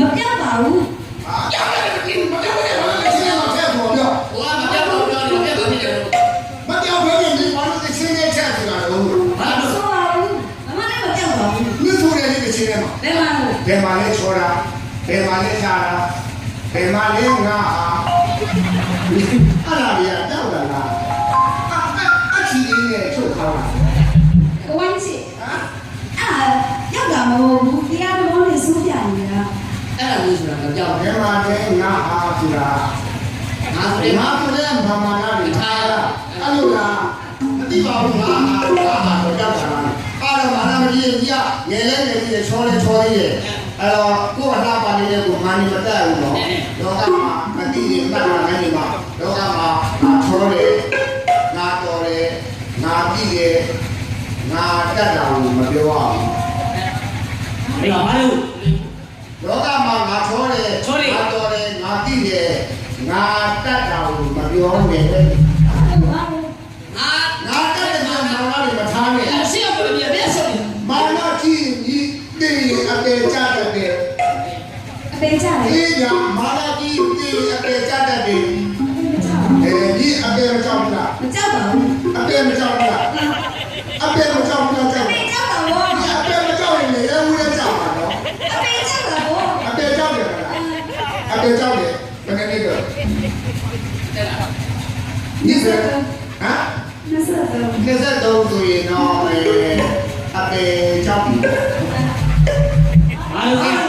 မပြတ်ပါဘူးအာကြားတယ်ဒီမကြောက်ဘူးဘာလို့ချင်းမှာချက်ပေါ်ပြောဟိုကမပြောက်တော့ပြောတယ်ပြောဘာဖြစ်လဲလို့မကြောက်ဘဲနဲ့ဒီဘာလို့ချင်းနဲ့ချက်ဆိုတာလဲဘာလို့ဆိုပါဘူးအမလည်းမပြတ်ပါဘူးဒီဆိုရတဲ့ချင်းနဲ့မှာဘယ်မှာလို့ဘယ်မှာလဲချောတာဘယ်မှာလဲချာတာဘယ်မှာလဲငါဟာ အဲ့ဒါမျိုးဆိုတာတော့ကြောက်ဘယ်မှာလဲငါဟာဆိုတာငါဆိုဒီရင်မှာဆိုတဲ့ဘာမှလာတယ်ထားတာအဲ့လိုလားမသိပါဘူးငါဟာငါဟာတော့တောက်တာလားအဲ့တော့ဘာသာမကြီးကြီးငယ်လဲငယ်ကြီးချောလဲချောသေးရဲ့အဲ့တော့ကိုယ်ကလာပါနေတဲ့ကိုမာနီမတက်ဘူးနော်လောကမှာမသိရင်မှတ်လာနိုင်နေမှာလောကမှာငါချောတယ်ငါတော်တယ်ငါကြည့်တယ်ငါတက်တာကိုမပြောအောင်အေးဘာလို့လောကမှာငါချောတယ်ငါတော်တယ်ငါကြည့်တယ်ငါတက်တာ ကိုမပြောနဲ့ဘာလို့ငါငါတက်တဲ့မှာငါလည်းမထားနဲ့အဲ့ရှင်းပြပြပြဆောက်နေမာနကြီးကြီးတေးအပေကြတဲ့အပေးကြတယ်အေးညာမာနကြီးတေးအပေကြတဲ့မကြောက်အဲဒီအပေမကြောက်လားမကြောက်ပါဘူးအပေမကြောက် 20ဟမ်23 23ဆိုရင်တော့အပေကြောက်ပြီအားလုံး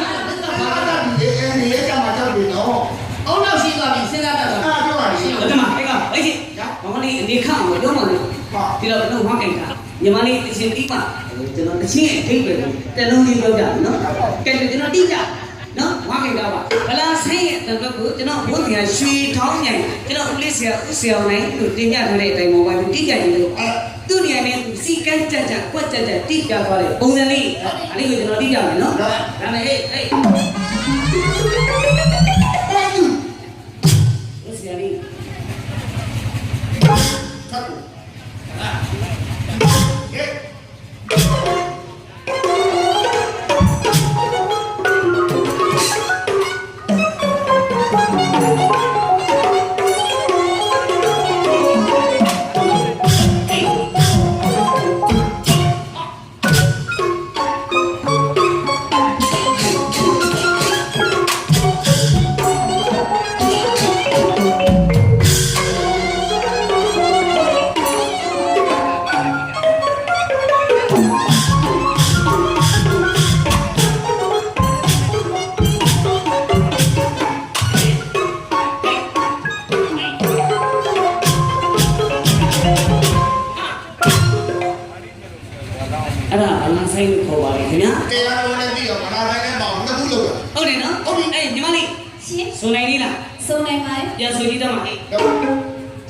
ဘာသာဒီအနေနဲ့ကြောက်မှာကြောက်ပြီနော်အောက်နောက်ရှိသွားပြီစဉ်းစားတတ်တော့အားပြောပါလိမ့်မယ်ဘယ်မှာအဲ့ကအဲ့ဒီမမလေးအနေခန့်ကိုလုံးမလို့ဒီတော့လုံးဝခိုင်တာညီမလေးအရှင်ပြီးပါကျွန်တော်တချင်းရဲ့အိတ်ပဲတလုံးလေးပြောကြနော်ကဲကျွန်တော်တိကျ နော်ဟောကြိုက်တာပါဗလာဆိုင်ရဲ့အတွက်ကိုကျွန်တော်ဘုရားရွှေထောင်းမြိုင်ကျွန်တော်ဦးလေးဆရာဦးဆရာနိုင်တို့တင်ပြထားတဲ့အတိုင်းပေါ်ပါတိကြရင်လို့အဲသူ့နေရာနဲ့စီကန်းကြကြကွက်ကြကြတိကြသွားတယ်ပုံစံလေးအဲ့ဒီကိုကျွန်တော်တိကြမယ်နော်ဒါနဲ့ဟေးဟေးဘာယူဦးဆရာလေး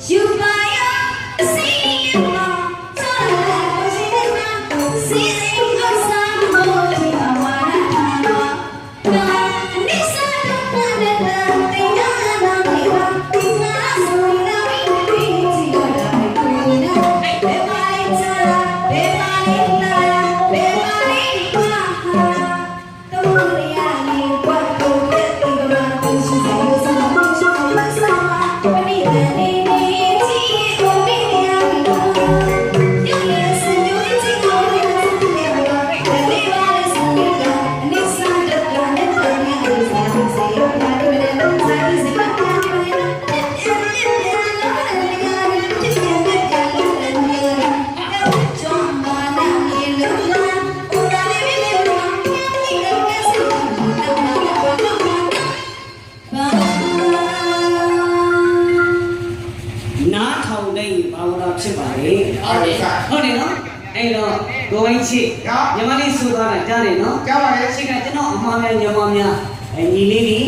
ယူ လေဟုတ်တယ်ဟုတ်တယ်နော်အဲ့တော့ကိုဝိုင်းချစ်ညီမလေးဆိုသွားတာကြားတယ်နော်ကြားပါလေရှိကကျွန်တော်အမှားများညီမများအဲညီလေးတွေ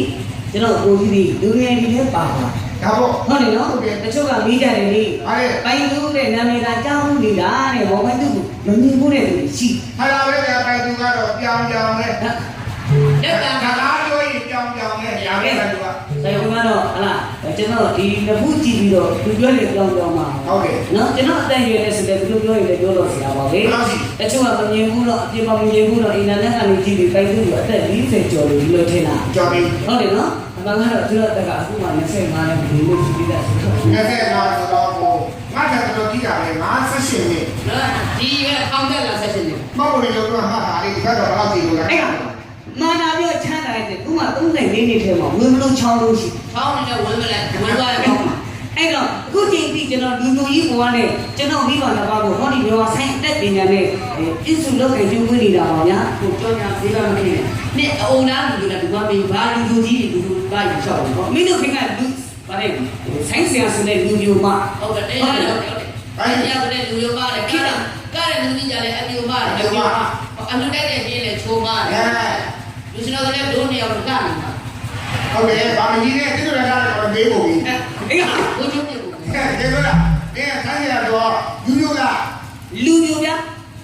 ကျွန်တော်ကိုကြီးတွေလူငယ်တွေလည်းပါပါဒါပေါ့ဟုတ်တယ်နော်တချို့ကမိကြတယ်လေဟာလေပိုင်သူတဲ့နာမည်ကကြောင်းနေတာတဲ့ဘောမိုင်းသူမမြင်ဘူးတဲ့လူရှိဟာလာပဲကြာပိုင်သူကတော့ပြောင်းပြောင်းနဲ့နော်လက်တံဒါလားပြောရင်ပြောင်းပြောင်းနဲ့ညာပဲသူက ဆိုင်ကတော့ ဟလာကျွန်တော်ဒီနဖူးကြည့်ပြီးတော့သူပြောနေကြောင်းကြောင်းမှာဟုတ်ကဲ့နော်ကျွန်တော်အတန်ရွယ်နေဆိုတဲ့သူပြောရင်လည်းပြောတော့ဆရာပါပဲဟုတ်ပြီတချို့ကမမြင်ဘူးတော့အပြင်မှာမမြင်ဘူးတော့အင်တာနက်ကနေကြည့်ပြီးပိုင်သူကအသက်40ကျော်လို့ဒီလိုထင်တာကြော်ပြီဟုတ်တယ်နော်အမှန်ကတော့သူတို့တက်ကအခုမှ25နဲ့ဒီလိုရှိပြီးသားဆိုတော့ငါဆက်လာတော့ကိုငါတက်တော့ကြည့်တာလေငါဆက်ရှင်နေနော်ဒီကအောင်းတက်လာဆက်ရှင်နေမဟုတ်ဘူးလို့တော့မှတ်တာလေဒီကတော့ဘယ်လောက်ကြည့်လို့လဲအဲ့ကမာနာ ပြောချမ်းသာတဲ့ခုမှ34နှစ်ထဲမှာဝင်မလို့ချောင်းလို့ရှိချောင်းနဲ့ဝင်မလဲဝင်သွားရပေါ့အဲ့တော့အခုချိန်ထိကျွန်တော်လူလူကြီးဘဝနဲ့ကျွန်တော်မိဘနှစ်ပါးကိုဟောဒီပြောဆိုင်အသက်ပညာနဲ့ပြည့်စုံလို့ကြိုးပမ်းနေတာပါဗျာကိုကြောညာဈေးကမဖြစ်နဲ့နဲ့အုံလားလူတွေကဒီမှာမေးဘာလူလူကြီးတွေလူလူပါရချောက်တော့မင်းတို့ခင်ကလူဗါတဲ့ဆိုင်ဆရာဆိုတဲ့လူမျိုးမှဟုတ်တယ်အဲ့ဒါဟုတ်တယ်အဲ့ဒီကလည်းလူရောပါတယ်ခိတာကတဲ့လူကြီးကြလည်းအပြူပါတယ်အပြူပါအလူတိုက်တဲ့ကြီးလည်းချိုးပါတယ်အဲ လူစနော်လည်းဒုနေအောင်ကနေမှာဟုတ်တယ်ဗာမကြီးနဲ့တိကျတာကတော့မေးဖို့ပြီအဲ့ကဘုန်းကြီးတွေကိုကဲဒီလိုလားဒီဆန်းရတော့ယူယူလားလူမျိုးဗျာ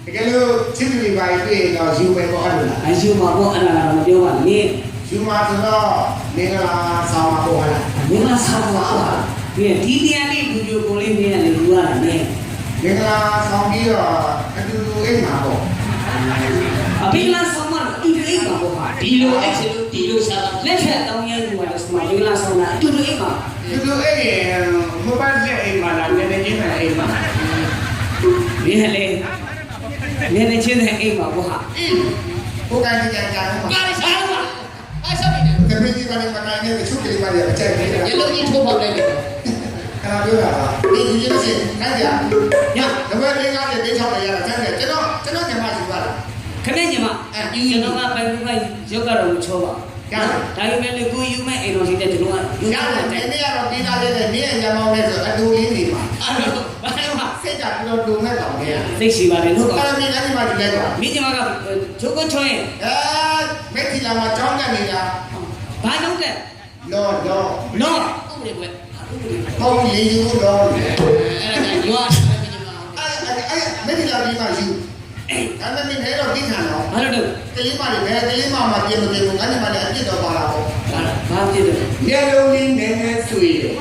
တကယ်လို့ချင်းတူပါတွေ့ရင်တော့ယူပဲပေါ့အဲ့လိုလားအယူမှာပေါ့အဲ့ဒါကတော့မပြောပါနဲ့ယူမှာဆိုတော့မင်္ဂလာဆောင်ပါပေါ့လားမင်းကဆောက်ပါပါဒီဒီတရားလေးလူမျိုးကိုလေးမင်းရတယ်လူရတယ်နဲ့မင်္ဂလာဆောင်ပြီးတော့အတူတူအိမ်မှာပေါ့အပိလာဆောင်းမအတူတူအိမ်ပါပေါ့ဟာဒီလိုအဲ့ချင်လို့ဒီလိုစားတာလက်ထက်တောင်းရလူပါလို့ဆို မှပိလာဆောင်းတာအတူတူအိမ်ပါတူတူအိမ်မိုဘိုင်းလက်အိမ်မှာလားနည်းနည်းချင်းနဲ့အိမ်မှာဒီဟလေနည်းနည်းချင်းတဲ့အိမ်ပါပေါ့ဟာကိုယ်ကနေကြံကြံမှာကားစားပါအဲ့ဆက်နေတယ်တမင်ကြီးကလည်းမနိုင်တဲ့ချုပ်ကလေးပါလေအကြိုက်နေတာရေလုံးကြီးထိုးပေါ ခမင်းညီမအဲကျွန်တော်ကပိုင်ပိုင်ရုပ်ကတော့မချောပါရဒါပေမဲ့လေကိုယူမဲ့အိမ်တော်ရှိတဲ့ကျွန်တော်ကယူရရတတယ်ယ်နည်းကတော့ပေးသားလေးနဲ့နည်းရမောင်းနဲ့ဆိုအတူလေးနေပါအဲ့တော့ဘာလို့ဟာစိတ်ကပြီးတော့တူမဲ့ကောင်လေးသိရှိပါတယ်လို့အဲ့ကဒါမင်းအဲ့ဒီမှာဒီလိုက်ပါမိညီမကဂျိုးကိုချွင်းအဲမက်ထီလာမှာကြောင်းတက်နေတာဘာလုပ်တဲ့လောလောလောဥပဒေကွယ်ပေါင်းလေးယူလောအဲ့ဒါကရွာတယ်ပြင်မှာအဲ့အဲ့မက်ထီလာပြီးမှယူ အဲ့ဒါမင်းလည်းတော့သိခံတော့ဘာလို့လဲကလေးမလေးပဲကလေးမမှာပြင်မပြင်ဘူးငါညီမလေးအပြစ်တော့ပါလာပေါ့ဘာဖြစ်တယ်မျက်လုံးလေးနည်းနည်းဆွေတယ်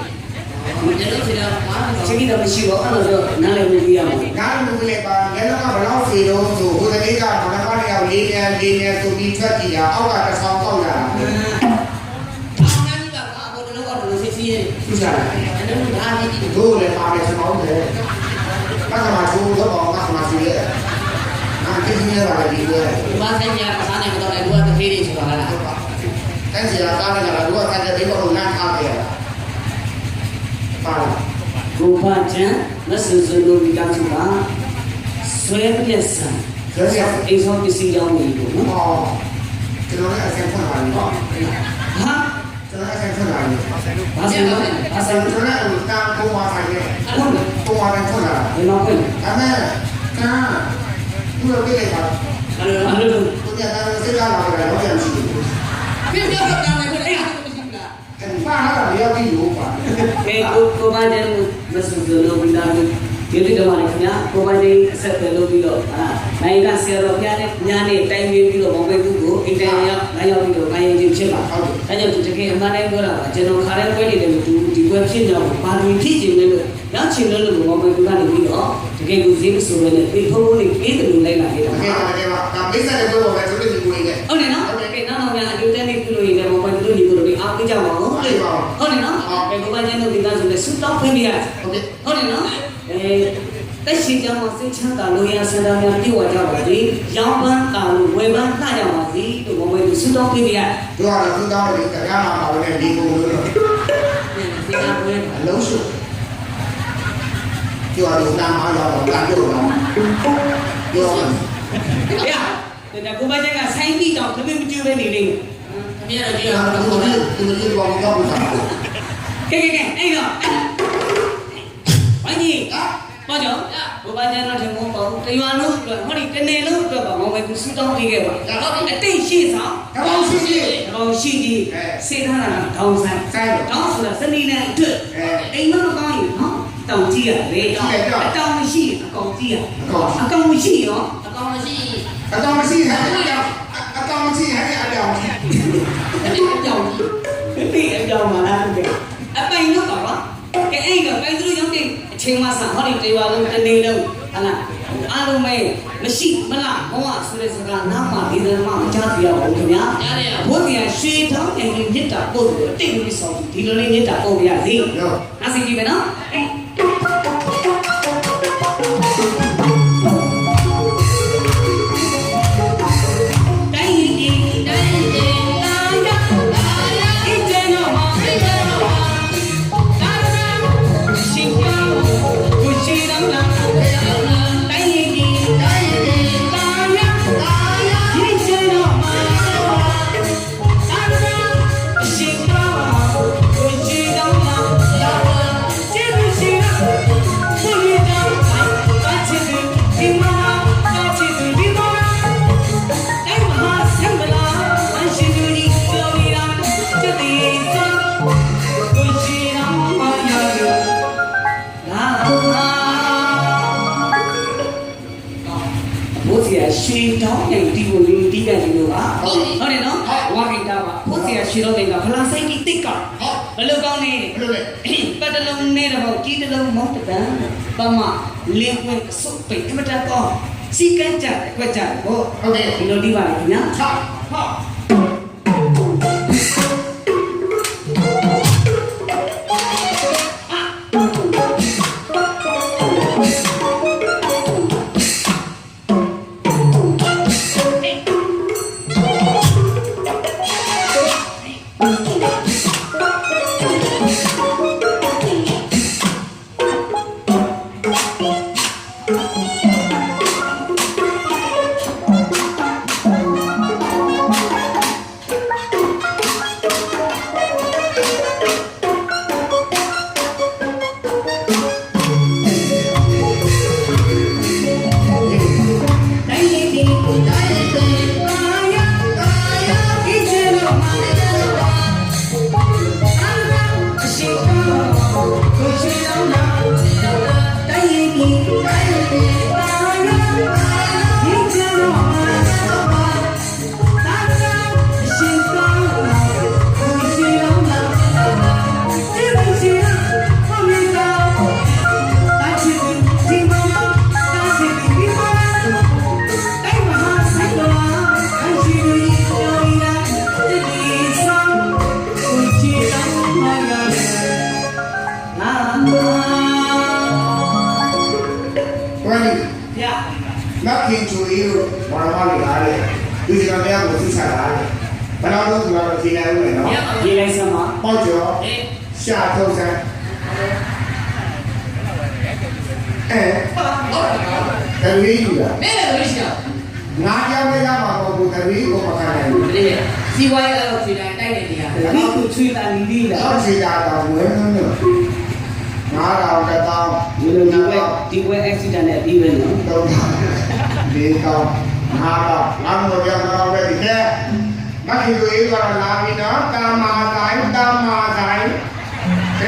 ရေလုံးချင်တာဘာလို့ချင်းကြီးတော့မရှိတော့အဲ့လိုတော့နားလည်နေရမှာငါလူလေးပါမျက်လုံးကဘလောက်ဆွေတော့ဆိုဟိုတလေးကဘလမလေးရောက်လေးမြန်လေးမြန်ဆိုပြီးထွက်ကြည့်တာအောက်ကတစ်ဆောင်ပေါက်လာတာအောင်နိုင်ကဘာဘောလုံးကတော့စစ်စီးရဲသူစားတယ်အဲ့ဒါကဒါကြီးဒီတို့လည်းပါတယ်စမောင်းတယ်ဘာကမှသူ့တော့ဘာကမှသူရဲ့ အာတိကျနေပါလေဒီကွယ်ဘာဆိုင်ကြပါစားနေတော့လည်းတို့ကတသေးလေးဆိုတာလားတန်းစီရာကားနဲ့ကလည်းတို့ကဆက်တဲ့ဘေးပေါ်ကိုလမ်းထားပြရတာပါလားဘူပါချံမဆူဆူလိုဒီကချူပါဆွဲပြက်ဆံဆိုရယ်အိမ်ဆောင်ပစ္စည်းကြောင်းနေလို့နော်ဟောကျွန်တော်လည်းအဆင်ဖွင့်ပါလိမ့်မယ်ဟာကျွန်တော်အဆင်ဖွင့်ပါလိမ့်မယ်ဘာဆိုင်လဲအအဆဆိုင်င်ကျွန်တော်ကတာပုံပါဆိုင်နဲ့ဟုတ်တယ်ပုံပါနဲ့ဖွင့်လာတာဒီမှာဖွင့်ဒါမဲ့ကာ သူ့ရဲ့ပြလိုက်တာအဲ့လိုအဲ့လိုကိုညာတာစိတ်လာလာတယ်တော့ပြန်ရှိတယ်ပြပြတော့တာလည်းကိုအဲ့ဒါမရှိဘူးလားအဲ့ပါလာတာရောက်ပြီးရောပါကဲကိုကိုပါတဲ့မဆူဆူလိုဒီကဒီဒီတော့လည်းခင်ဗျာကိုပါတဲ့အဆက်တယ်လို့ပြီးတော့ဟာနိုင်ကဆရာတော်ဘုရားနဲ့ညာနဲ့တိုင်ပြီးပြီးတော့မောင်ပဲသူ့ကိုအိမ်တိုင်ရောက်လာရောက်ပြီးတော့ခိုင်းရင်ဖြစ်ပါဟုတ်တယ်အဲကြောင့်ဒီတကယ်အမှန်တိုင်းပြောတာကကျွန်တော်ခါတဲ့ပွဲနေတယ်လို့ဒီဒီပွဲဖြစ်တော့ဘာလို့ဖြစ်ချင်လဲလို့ရောက်ချင်လို့လို့မောင်ပဲသူကနေပြီးတော့ တကယ်ကိုဈေးမဆိုးဘဲနဲ့ပေးဖုံးဖုံးလေးပေးတယ်လို့လိုက်လာခဲ့တာတကယ်ပါတကယ်ပါဒါမိစ္ဆာတဲ့ဘုရားပဲသူတို့ဒီကိုရင်းခဲ့ဟုတ်တယ်နော်ဟုတ်တယ်နောက်နောက်များအယူတက်နေပြုလို့ရင်းတယ်ဘောပါသူတို့ဒီကိုတော့အားပေးကြပါဦးဟုတ်တယ်ဟုတ်တယ်နော်ဘယ်ကိုပါကျန်တို့ဒီသားဆိုလဲဆူတောင်းဖွင့်ပြရဟုတ်တယ်ဟုတ်တယ်နော်အဲတက်ရှိကြမှာစိတ်ချမ်းသာလိုရာဆန္ဒများပြည့်ဝကြပါစေ။ရောင်းပန်းတာလို့ဝယ်ပန်းလှကြပါစေ။တို့ဘဝကိုဆုတောင်းပေးကြရ။တို့ကတော့ဆုတောင်းပေးကြရမှာပါပဲဒီကုန်းလို့။ဒီကဘဝအလုံးစုံ ကျော်တော့နာမအောင်တော့လာပြောတော့ပြော။ဗျာ။ဒါကကိုမကျကဆိုင်းပြီးတော့သမီးမကြည့်ပဲနေနေအမြဲတမ်းကြည့်ရဒါအောင်ကသူတို့သူတို့ဘောင်းကြောက်တာ။ကဲကဲကဲအဲ့တော့ဘာကြီးဟာဘာကြောင့်ဘုရားကျမ်းတော်ထင်မို့ပေါ့တရွာလုံးအတွက်ဟောဒီတနေလုံးအတွက်ပါမောင်ပဲသူစူတောင်းပေးခဲ့ပါအတိတ်ရှိဆောင်ကမောင်ရှိရှိတော်ရှိကြီးစေထားတာခေါင်းဆိုင်ဆိုင်တော့တောင်းဆိုတာစနေနဲ့အတွက်အိမ်မမကောင်းရင်နော် တောင်းကြည့်ရတယ်အတောင်းမရှိအကောင်ကြည့်ရအကောင်မရှိရောအကောင်မရှိအကောင်မရှိဟဲ့အကောင်အကောင်မရှိဟဲ့အကောင်အဲ့ဒီအကြောင်းကြီးဒီအကြောင်းမှလားအပိုင်တော့ပါပါကဲအဲ့ကပိုင်သူရုံးတဲ့အချိန်မှစဟောဒီတေဝါလုံးတနေလုံးဟလာအားလုံးပဲမရှိမလားဘဝဆိုတဲ့စကားနားမှာဒီလိုမှမကြားပြရဘူးခင်ဗျာဘုရားရွှေထောင်းရင်မြစ်တာပို့တယ်တိတ်ပြီးဆောင်ဒီလိုလေးမြစ်တာပို့ရစီအစီကြည့်မယ်နော် ဒီကိုလေးတီးတယ်လို့ပါဟုတ်တယ်နော်ဝါကိတာပါဘုရားရွှေတောင်းနိုင်ကဖလားစိတ်ကြီးတိတ်ကဟုတ်ဘယ်လိုကောင်းနေဘယ်လိုလဲပတ်တလုံးနဲ့တော့ကြီးတလုံးမောင်းတပံပမလင်းဝင်စုပ်ပိတ်အမတကောစီကန်းကြတယ်ကွက်ကြတယ်ဟုတ်ဟုတ်ကဲ့ဒီလိုဒီပါလေခင်ဗျာဟာဟုတ် မောက်ကျော်ရှာထုတ်စမ်းအဲတရီးယူတာမင်းလည်းတရီးရှာငါကြောက်ရရမှာပေါ့ကိုတရီးကိုမခံနိုင်ဘူးတရီးစီဝိုင်းတော့ချွေတိုင်းတိုက်နေတယ်ကအခုကိုချွေတာလီလီလားတော့ချွေတာတော့ဝဲနေလို့ငါတော်တသောင်းဒီလိုဒီဝဲဒီဝဲ accident နဲ့ပြီးပဲနော်တော့ဒီကောင်ငါတော့ငါတို့ရောက်တော့တဲ့ဒီကဲ နော်တာမာတိုင်းတာမာတိုင်း